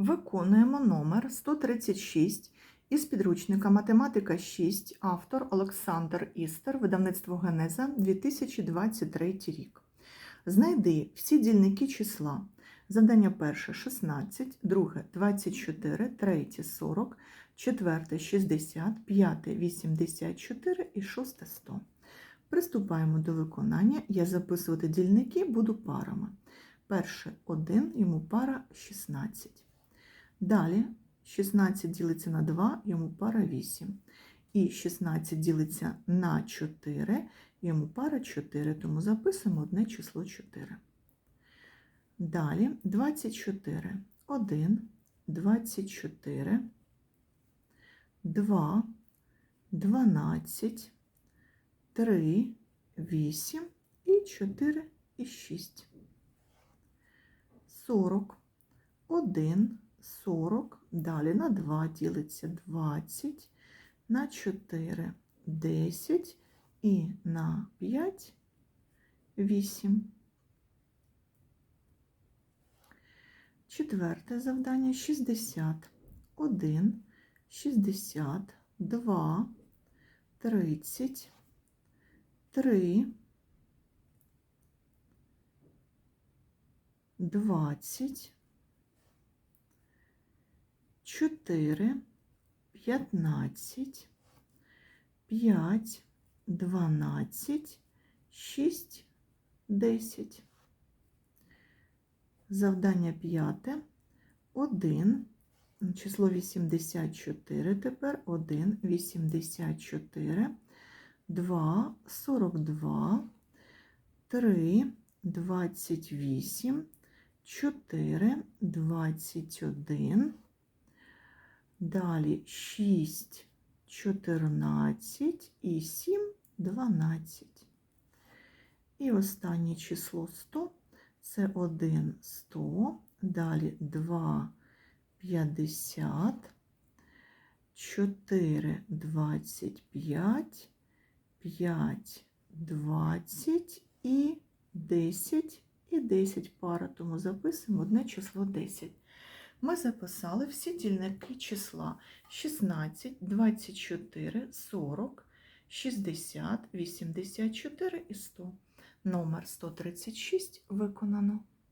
Виконуємо номер 136 із підручника Математика 6, автор Олександр Істер, видавництво Генеза 2023 рік. Знайди всі дільники числа. Завдання перше 16, друге 24, третє 40, четверте 60, п'яте 84 і шосте 100. Приступаємо до виконання. Я записувати дільники буду парами. Перше 1, йому пара 16. Далі 16 ділиться на 2, йому пара 8. І 16 ділиться на 4, йому пара 4, тому записуємо одне число 4. Далі 24. 1, 24, 2, 12, 3, 8 і 4 і 6. 40. 1, 40, далі на 2 ділиться 20, на 4 10 і на 5 8. Четверте завдання 60. 1, 60, 2, 30, 3, 20, 4, 15, 5, 12, 6, 10. Завдання п'яте. 1, число 84 тепер, 1, 84, 2, 42, 3, 28, 4, 21, далі 6, 14 і 7, 12. І останнє число 100 це 1 100, далі 2 50, 4 25, 5 20 і 10 і 10 пара, тому записуємо одне число 10. Ми записали всі дільники числа 16, 24, 40, 60, 84 і 100. Номер 136 виконано.